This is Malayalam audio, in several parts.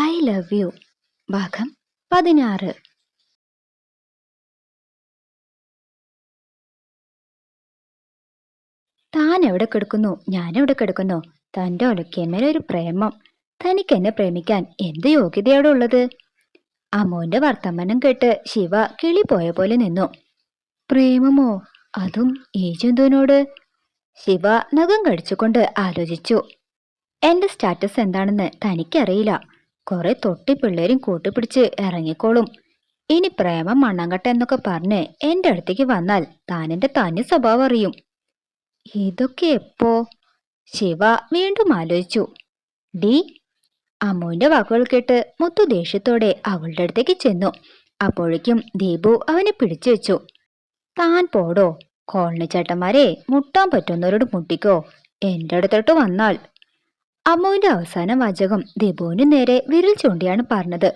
I love you. ഭാഗം പതിനാറ്. താൻ എവിടെ കിടക്കുന്നു? ഞാൻ എവിടെ കിടക്കുന്നു? തന്റെ ഒലക്കിയമ്മേലെ ഒരു പ്രേമം. തനിക്ക് എന്നെ പ്രേമിക്കാൻ എന്ത് യോഗ്യതയോടെ ഉള്ളത്? അമ്മോന്റെ വർത്തമാനം കേട്ട് ശിവ കിളി പോയ പോലെ നിന്നു. പ്രേമമോ? അതും ഈ ശിവ നഖം കടിച്ചുകൊണ്ട് ആലോചിച്ചു. എന്റെ സ്റ്റാറ്റസ് എന്താണെന്ന് തനിക്കറിയില്ല. കുറെ തൊട്ടി പിള്ളേരും കൂട്ടുപിടിച്ച് ഇറങ്ങിക്കോളും. ഇനി പ്രേമം മണ്ണങ്കട്ട എന്നൊക്കെ പറഞ്ഞ് എന്റെ അടുത്തേക്ക് വന്നാൽ താൻ എന്റെ തനി സ്വഭാവം അറിയും. ഇതൊക്കെ എപ്പോ? ശിവ വീണ്ടും ആലോചിച്ചു. ഡി അമ്മുവിന്റെ വാക്കുകൾ കേട്ട് മുത്തു ദേഷ്യത്തോടെ അവളുടെ അടുത്തേക്ക് ചെന്നു. അപ്പോഴേക്കും ദീപു അവനെ പിടിച്ചു വെച്ചു. താൻ പോടോ കോളനി ചേട്ടന്മാരെ മുട്ടാൻ പറ്റുന്നവരോട് മുട്ടിക്കോ? എന്റെ അടുത്തോട്ട് വന്നാൽ അമ്മുവിന്റെ അവസാന വാചകം ദീപുവിന് നേരെ വിരൽ ചൂണ്ടിയാണ് പറഞ്ഞത്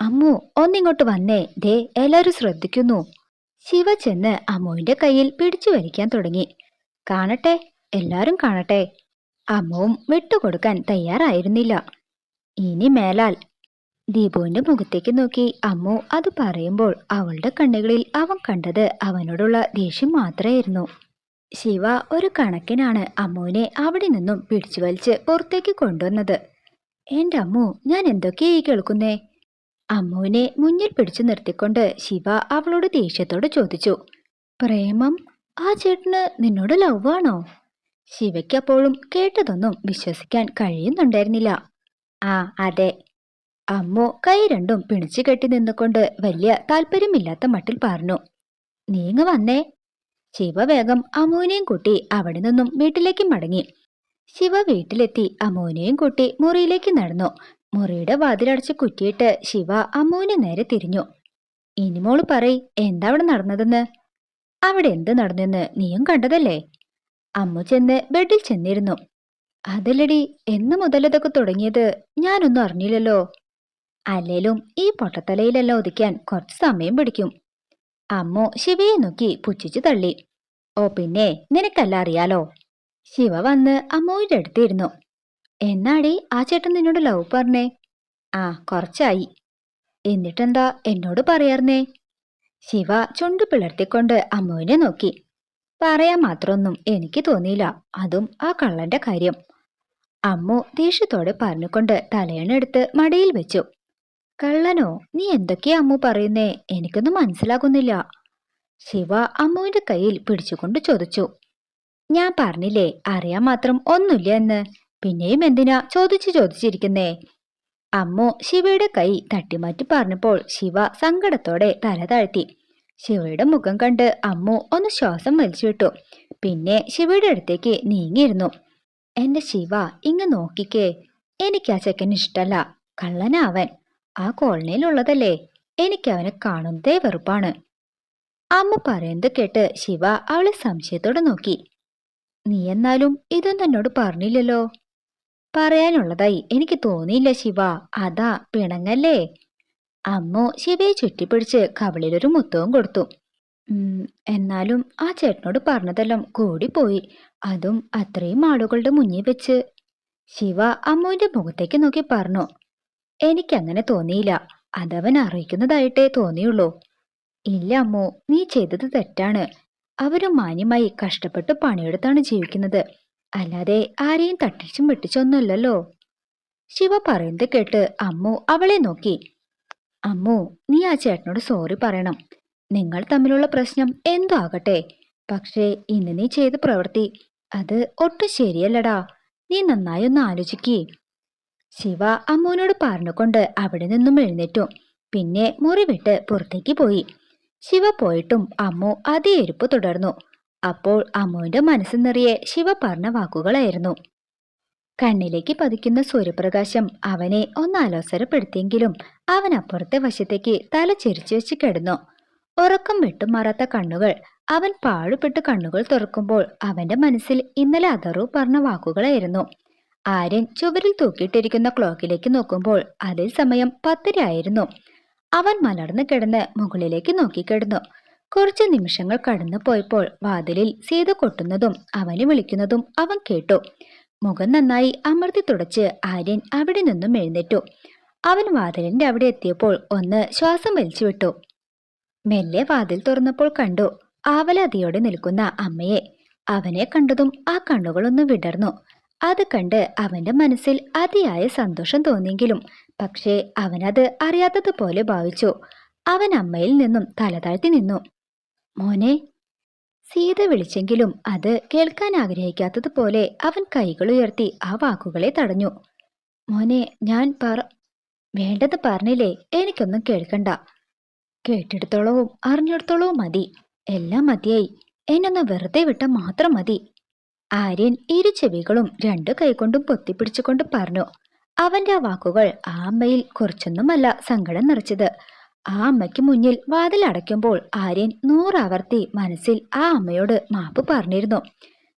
അമ്മു ഒന്നിങ്ങോട്ട് വന്നേ. ദേ എല്ലാരും ശ്രദ്ധിക്കുന്നു. ശിവ ചെന്ന് അമ്മുവിന്റെ കയ്യിൽ പിടിച്ചു വലിക്കാൻ തുടങ്ങി. കാണട്ടെ എല്ലാരും കാണട്ടെ. അമ്മുവും വിട്ടുകൊടുക്കാൻ തയ്യാറായിരുന്നില്ല. ഇനി മേലാൽ. ദീപുവിന്റെ മുഖത്തേക്ക് നോക്കി അമ്മു അത് പറയുമ്പോൾ അവളുടെ കണ്ണുകളിൽ അവൻ കണ്ടത് അവനോടുള്ള ദേഷ്യം മാത്രമായിരുന്നു. ശിവ ഒരു കണക്കിനാണ് അമ്മുവിനെ അവിടെ നിന്നും പിടിച്ചു വലിച്ച് പുറത്തേക്ക് കൊണ്ടുവന്നത്. എന്റെ അമ്മു ഞാൻ എന്തൊക്കെയായി കേൾക്കുന്നേ? അമ്മുവിനെ മുന്നിൽ പിടിച്ചു നിർത്തിക്കൊണ്ട് ശിവ അവളോട് ദേഷ്യത്തോട് ചോദിച്ചു. പ്രേമം ആ ചേട്ടന് നിന്നോട് ലവ് ആണോ? ശിവയ്ക്ക് അപ്പോഴും കേട്ടതൊന്നും വിശ്വസിക്കാൻ കഴിയുന്നുണ്ടായിരുന്നില്ല. ആ അതെ. അമ്മു കൈ രണ്ടും പിണിച്ചു കെട്ടി നിന്നുകൊണ്ട് വലിയ താല്പര്യമില്ലാത്ത മട്ടിൽ പറഞ്ഞു നീങ്ങ വന്നേ ശിവ വേഗം കൂട്ടി അവിടെ നിന്നും വീട്ടിലേക്ക് മടങ്ങി. ശിവ വീട്ടിലെത്തി അമ്മുവിനെയും കൂട്ടി മുറിയിലേക്ക് നടന്നു. മുറിയുടെ വാതിലടച്ച് കുറ്റിയിട്ട് ശിവ അമോനെ നേരെ തിരിഞ്ഞു. ഇനിമോൾ പറയ് എന്താ അവിടെ നടന്നതെന്ന്? അവിടെ എന്ത് നടന്നെന്ന് നീയും കണ്ടതല്ലേ? അമ്മു ചെന്ന് ബെഡിൽ ചെന്നിരുന്നു. അതല്ലടി എന്ന് മുതൽ മുതലതൊക്കെ തുടങ്ങിയത് ഞാനൊന്നും അറിഞ്ഞില്ലല്ലോ. അല്ലേലും ഈ പൊട്ടത്തലയിലെല്ലാം ഒതുക്കാൻ കുറച്ച് സമയം പിടിക്കും. അമ്മു ശിവയെ നോക്കി പുച്ഛിച്ചു തള്ളി. ഓ പിന്നെ നിനക്കല്ല അറിയാലോ? ശിവ വന്ന് അമ്മുവിന്റെ അടുത്തിരുന്നു എന്നാടി ആ ചേട്ടൻ നിന്നോട് ലവ് പറഞ്ഞേ? ആ കുറച്ചായി. എന്നിട്ടെന്താ എന്നോട് പറയാർന്നേ? ശിവ ചുണ്ടു പിളർത്തിക്കൊണ്ട് അമ്മുവിനെ നോക്കി. പറയാൻ മാത്രമൊന്നും എനിക്ക് തോന്നിയില്ല. അതും ആ കള്ളന്റെ കാര്യം. അമ്മു ദേഷ്യത്തോടെ പറഞ്ഞുകൊണ്ട് തലയണെടുത്ത് മടിയിൽ വെച്ചു. കള്ളനോ? നീ എന്തൊക്കെയാ അമ്മു പറയുന്നേ? എനിക്കൊന്നും മനസ്സിലാകുന്നില്ല. ശിവ അമ്മുവിന്റെ കയ്യിൽ പിടിച്ചുകൊണ്ട് ചോദിച്ചു. ഞാൻ പറഞ്ഞില്ലേ അറിയാൻ മാത്രം ഒന്നുമില്ല എന്ന്. പിന്നെയും എന്തിനാ ചോദിച്ചു ചോദിച്ചിരിക്കുന്നേ? അമ്മു ശിവയുടെ കൈ തട്ടിമാറ്റി പറഞ്ഞപ്പോൾ ശിവ സങ്കടത്തോടെ തല താഴ്ത്തി. ശിവയുടെ മുഖം കണ്ട് അമ്മു ഒന്ന് ശ്വാസം വലിച്ചു വിട്ടു പിന്നെ ശിവയുടെ അടുത്തേക്ക് നീങ്ങിയിരുന്നു. എന്റെ ശിവ ഇങ്ങ് നോക്കിക്കേ. എനിക്ക് ആ ചെക്കൻ ഇഷ്ടല്ല. കള്ളനാവൻ ആ കോളനിയിലുള്ളതല്ലേ? എനിക്ക് അവനെ കാണുന്നതേ വെറുപ്പാണ്. അമ്മ പറയുന്നത് കേട്ട് ശിവ അവളെ സംശയത്തോടെ നോക്കി. നീ എന്നാലും ഇതൊന്നും എന്നോട് പറഞ്ഞില്ലല്ലോ? പറയാനുള്ളതായി എനിക്ക് തോന്നിയില്ല ശിവ. അതാ പിണങ്ങല്ലേ? അമ്മ ശിവയെ ചുറ്റിപ്പിടിച്ച് കവളിലൊരു മുത്തവും കൊടുത്തു. എന്നാലും ആ ചേട്ടനോട് പറഞ്ഞതെല്ലാം കൂടിപ്പോയി. അതും അത്രയും ആളുകളുടെ മുന്നിൽ വെച്ച്. ശിവ അമ്മുവിന്റെ മുഖത്തേക്ക് നോക്കി പറഞ്ഞു. എനിക്കങ്ങനെ തോന്നിയില്ല. അതവൻ അറിയിക്കുന്നതായിട്ടേ തോന്നിയുള്ളൂ. ഇല്ല അമ്മോ നീ ചെയ്തത് തെറ്റാണ്. അവർ മാന്യമായി കഷ്ടപ്പെട്ട് പണിയെടുത്താണ് ജീവിക്കുന്നത്. അല്ലാതെ ആരെയും തട്ടിച്ചും വെട്ടിച്ചൊന്നുമല്ലല്ലോ. ശിവ പറയുന്നത് കേട്ട് അമ്മു അവളെ നോക്കി. അമ്മു നീ ആ ചേട്ടനോട് സോറി പറയണം. നിങ്ങൾ തമ്മിലുള്ള പ്രശ്നം എന്തോ ആകട്ടെ. പക്ഷേ ഇന്ന് നീ ചെയ്ത പ്രവൃത്തി അത് ഒട്ടും ശരിയല്ലടാ. നീ നന്നായി ഒന്ന് ആലോചിക്കേ. ശിവ അമ്മുവിനോട് പറഞ്ഞുകൊണ്ട് അവിടെ നിന്നും എഴുന്നേറ്റു. പിന്നെ മുറി വിട്ട് പുറത്തേക്ക് പോയി. ശിവ പോയിട്ടും അമ്മു അതേ എരുപ്പ് തുടർന്നു. അപ്പോൾ അമ്മുവിന്റെ മനസ്സ് നിറയെ ശിവ പറഞ്ഞ വാക്കുകളായിരുന്നു. കണ്ണിലേക്ക് പതിക്കുന്ന സൂര്യപ്രകാശം അവനെ ഒന്ന് അലോസരപ്പെടുത്തിയെങ്കിലും അവൻ അപ്പുറത്തെ വശത്തേക്ക് തല ചെരിച്ചു വെച്ച് കിടന്നു. ഉറക്കം വിട്ടുമാറാത്ത കണ്ണുകൾ അവൻ പാടുപെട്ട് കണ്ണുകൾ തുറക്കുമ്പോൾ അവന്റെ മനസ്സിൽ ഇന്നലെ അതറു പറഞ്ഞ വാക്കുകളായിരുന്നു. ആര്യൻ ചുവരിൽ തൂക്കിയിട്ടിരിക്കുന്ന ക്ലോക്കിലേക്ക് നോക്കുമ്പോൾ അതേ സമയം പത്തരയായിരുന്നു. അവൻ മലർന്നു കിടന്ന് മുകളിലേക്ക് നോക്കിക്കിടന്നു. കുറച്ച് നിമിഷങ്ങൾ കടന്നു പോയപ്പോൾ വാതിലിൽ സീത കൊട്ടുന്നതും അവനെ വിളിക്കുന്നതും അവൻ കേട്ടു. മുഖം നന്നായി അമർത്തി തുടച്ച് ആര്യൻ അവിടെ നിന്നും എഴുന്നേറ്റു. അവൻ വാതിലിന്റെ അവിടെ എത്തിയപ്പോൾ ഒന്ന് ശ്വാസം വലിച്ചു വിട്ടു. മെല്ലെ വാതിൽ തുറന്നപ്പോൾ കണ്ടു ആവലാതിയോടെ നിൽക്കുന്ന അമ്മയെ. അവനെ കണ്ടതും ആ കണ്ണുകളൊന്ന് വിടർന്നു. അത് കണ്ട് അവന്റെ മനസ്സിൽ അതിയായ സന്തോഷം തോന്നിയെങ്കിലും പക്ഷേ അവനത് അറിയാത്തതുപോലെ ഭാവിച്ചു. അവൻ അമ്മയിൽ നിന്നും തലതാഴ്ത്തി നിന്നു. മോനെ സീത വിളിച്ചെങ്കിലും അത് കേൾക്കാൻ ആഗ്രഹിക്കാത്തതുപോലെ അവൻ കൈകൾ ഉയർത്തി ആ വാക്കുകളെ തടഞ്ഞു. മോനെ ഞാൻ പറ വേണ്ടത് പറഞ്ഞില്ലേ? എനിക്കൊന്നും കേൾക്കണ്ട. കേട്ടിടത്തോളവും അറിഞ്ഞിടത്തോളവും മതി. എല്ലാം മതിയായി. എന്നൊന്ന് വെറുതെ വിട്ട മാത്രം മതി. ആര്യൻ ഇരു ചെവികളും രണ്ടു കൈകൊണ്ടും പൊത്തിപ്പിടിച്ചുകൊണ്ട് പറഞ്ഞു അവന്റെ വാക്കുകൾ ആ അമ്മയിൽ കുറച്ചൊന്നുമല്ല സങ്കടം നിറച്ചത്. ആ അമ്മയ്ക്ക് മുന്നിൽ വാതിൽ അടയ്ക്കുമ്പോൾ ആര്യൻ നൂറാവർത്തി മനസ്സിൽ ആ അമ്മയോട് മാപ്പ് പറഞ്ഞിരുന്നു.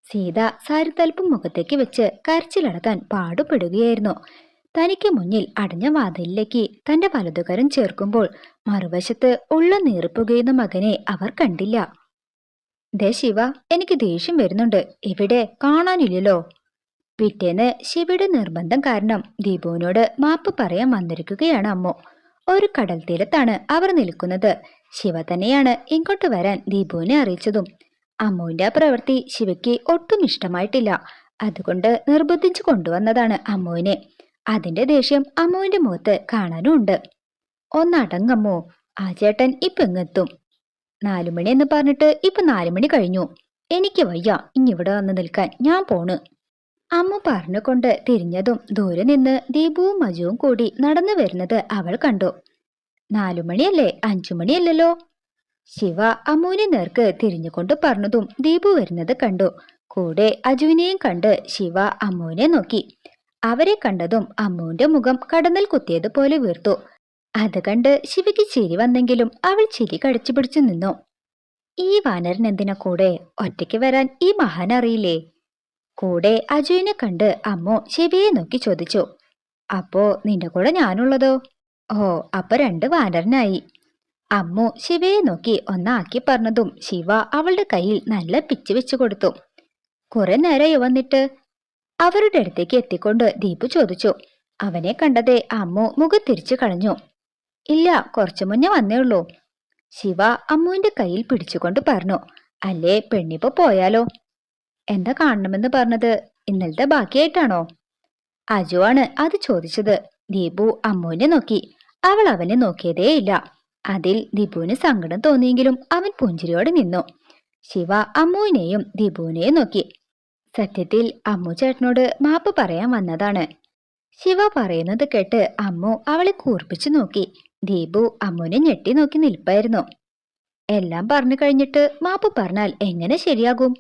സീത സാരിത്തൽപ്പും മുഖത്തേക്ക് വെച്ച് കരച്ചിലടക്കാൻ പാടുപെടുകയായിരുന്നു. തനിക്ക് മുന്നിൽ അടഞ്ഞ വാതിലിലേക്ക് തന്റെ വലതുകരം ചേർക്കുമ്പോൾ മറുവശത്ത് ഉള്ള നീറിപ്പുകയുന്ന മകനെ അവർ കണ്ടില്ല. ദേ ശിവ എനിക്ക് ദേഷ്യം വരുന്നുണ്ട്. ഇവിടെ കാണാനില്ലല്ലോ. പിറ്റേന്ന് ശിവയുടെ നിർബന്ധം കാരണം ദീപുവിനോട് മാപ്പ് പറയാൻ വന്നിരിക്കുകയാണ് അമ്മു. ഒരു കടൽ തീരത്താണ് അവർ നിൽക്കുന്നത്. ശിവ തന്നെയാണ് ഇങ്ങോട്ട് വരാൻ ദീപുവിനെ അറിയിച്ചതും. അമ്മുവിന്റെ ആ പ്രവൃത്തി ശിവയ്ക്ക് ഒട്ടും ഇഷ്ടമായിട്ടില്ല. അതുകൊണ്ട് നിർബന്ധിച്ചു കൊണ്ടുവന്നതാണ് അമ്മുവിനെ. അതിന്റെ ദേഷ്യം അമ്മുവിന്റെ മുഖത്ത് കാണാനും ഉണ്ട്. ഒന്നടങ്ങമ്മോ ആ ചേട്ടൻ ഇപ്പൊ എങ്ങെത്തും? നാലുമണി എന്ന് പറഞ്ഞിട്ട് ഇപ്പൊ നാലുമണി കഴിഞ്ഞു. എനിക്ക് വയ്യ. ഇനി ഇവിടെ വന്ന് നിൽക്കാൻ ഞാൻ പോണ്. അമ്മ പറഞ്ഞുകൊണ്ട് തിരിഞ്ഞതും ദൂരെ നിന്ന് ദീപുവും മജുവും കൂടി നടന്നു വരുന്നത് അവൾ കണ്ടു. നാലുമണിയല്ലേ അഞ്ചുമണിയല്ലല്ലോ ശിവ അമ്മുവിനെ നേർക്ക് തിരിഞ്ഞുകൊണ്ട് പറഞ്ഞതും ദീപു വരുന്നത് കണ്ടു. കൂടെ അജുവിനെയും കണ്ട് ശിവ അമ്മുവിനെ നോക്കി. അവരെ കണ്ടതും അമ്മുവിന്റെ മുഖം കടന്നൽ കുത്തിയതുപോലെ വീർത്തു. അത് കണ്ട് ശിവയ്ക്ക് ചിരി വന്നെങ്കിലും അവൾ ചിരി കടിച്ചു പിടിച്ചു നിന്നു. ഈ വാനരൻ എന്തിനാ കൂടെ ഒറ്റയ്ക്ക് വരാൻ ഈ മഹാൻ അറിയില്ലേ? കൂടെ അജുവിനെ കണ്ട് അമ്മോ ശിവയെ നോക്കി ചോദിച്ചു. അപ്പോ നിന്റെ കൂടെ ഞാനുള്ളതോ? ഓ അപ്പൊ രണ്ട് വാനരനായി. അമ്മു ശിവയെ നോക്കി ഒന്നാക്കി പറഞ്ഞതും ശിവ അവളുടെ കയ്യിൽ നല്ല പിച്ച് വെച്ചു കൊടുത്തു. കുറെ നേരമായി വന്നിട്ട് അവരുടെ അടുത്തേക്ക് എത്തിക്കൊണ്ട് ദീപു ചോദിച്ചു. അവനെ കണ്ടതേ അമ്മു മുഖം തിരിച്ചു കളഞ്ഞു. ഇല്ല കുറച്ചു മുന്നേ വന്നേ ഉള്ളൂ. ശിവ അമ്മുവിന്റെ കയ്യിൽ പിടിച്ചുകൊണ്ട് പറഞ്ഞു അല്ലേ പെണ്ണിപ്പോ പോയാലോ? എന്താ കാണണമെന്ന് പറഞ്ഞത്? ഇന്നലത്തെ ബാക്കിയായിട്ടാണോ? അജു ആണ് അത് ചോദിച്ചത്. ദീപു അമ്മുവിനെ നോക്കി. അവൾ അവനെ നോക്കിയതേയില്ല അതിൽ ദീപുവിന് സങ്കടം തോന്നിയെങ്കിലും അവൻ പുഞ്ചിരിയോടെ നിന്നു. ശിവ അമ്മുവിനെയും ദീപുവിനെയും നോക്കി. സത്യത്തിൽ അമ്മു ചേട്ടനോട് മാപ്പ് പറയാൻ വന്നതാണ്. ശിവ പറയുന്നത് കേട്ട് അമ്മു അവളെ കൂർപ്പിച്ചു നോക്കി. ദീപു അമ്മുനെ ഞെട്ടി നോക്കി നിൽപ്പായിരുന്നു. എല്ലാം പറഞ്ഞു കഴിഞ്ഞിട്ട് മാപ്പ് പറഞ്ഞാൽ എങ്ങനെ ശരിയാകും?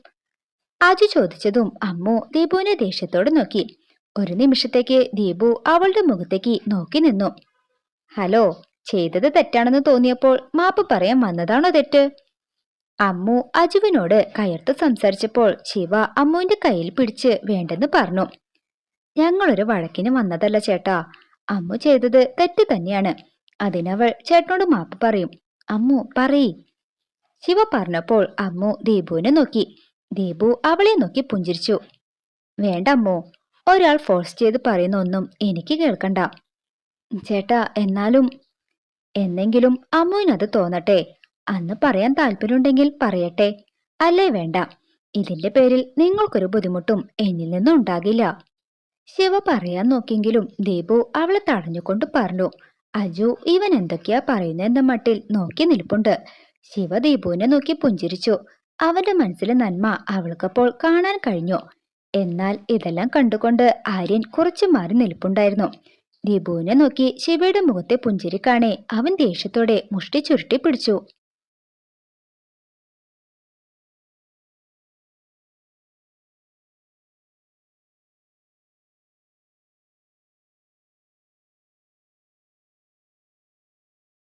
ആജു ചോദിച്ചതും അമ്മു ദീപുവിനെ ദേഷ്യത്തോട് നോക്കി. ഒരു നിമിഷത്തേക്ക് ദീപു അവളുടെ മുഖത്തേക്ക് നോക്കി നിന്നു. ഹലോ ചെയ്തത് തെറ്റാണെന്ന് തോന്നിയപ്പോൾ മാപ്പ് പറയാൻ വന്നതാണോ തെറ്റ്? അമ്മു അജുവിനോട് കയർത്ത് സംസാരിച്ചപ്പോൾ ശിവ അമ്മുവിന്റെ കയ്യിൽ പിടിച്ച് വേണ്ടെന്ന് പറഞ്ഞു. ഞങ്ങളൊരു വഴക്കിന് വന്നതല്ല ചേട്ടാ. അമ്മു ചെയ്തത് തെറ്റ് തന്നെയാണ്. അതിനവൾ ചേട്ടനോട് മാപ്പ് പറയും. അമ്മു പറയ്. ശിവ പറഞ്ഞപ്പോൾ അമ്മു ദീപുവിനെ നോക്കി. ദീപു അവളെ നോക്കി പുഞ്ചിരിച്ചു. വേണ്ട അമ്മു ഒരാൾ ഫോഴ്സ് ചെയ്ത് പറയുന്ന ഒന്നും എനിക്ക് കേൾക്കണ്ട. ചേട്ടാ എന്നാലും എന്നെങ്കിലും അമ്മുവിനത് തോന്നട്ടെ. അന്ന് പറയാൻ താല്പര്യമുണ്ടെങ്കിൽ പറയട്ടെ. അല്ലേ വേണ്ട ഇതിന്റെ പേരിൽ നിങ്ങൾക്കൊരു ബുദ്ധിമുട്ടും എന്നിൽ നിന്നും ഉണ്ടാകില്ല. ശിവ പറയാൻ നോക്കിയെങ്കിലും ദീപു അവളെ തടഞ്ഞുകൊണ്ട് പറഞ്ഞു. അജു ഇവൻ എന്തൊക്കെയാ പറയുന്നതെന്ന മട്ടിൽ നോക്കി നിൽപ്പുണ്ട്. ശിവദീപുവിനെ നോക്കി പുഞ്ചിരിച്ചു. അവന്റെ മനസ്സിലെ നന്മ അവൾക്കപ്പോൾ കാണാൻ കഴിഞ്ഞു. എന്നാൽ ഇതെല്ലാം കണ്ടുകൊണ്ട് ആര്യൻ കുറച്ചു മാറി നിൽപ്പുണ്ടായിരുന്നു. ദീപുവിനെ നോക്കി ശിവയുടെ മുഖത്തെ പുഞ്ചിരി കാണേ അവൻ ദേഷ്യത്തോടെ മുഷ്ടി ചുരുട്ടി പിടിച്ചു.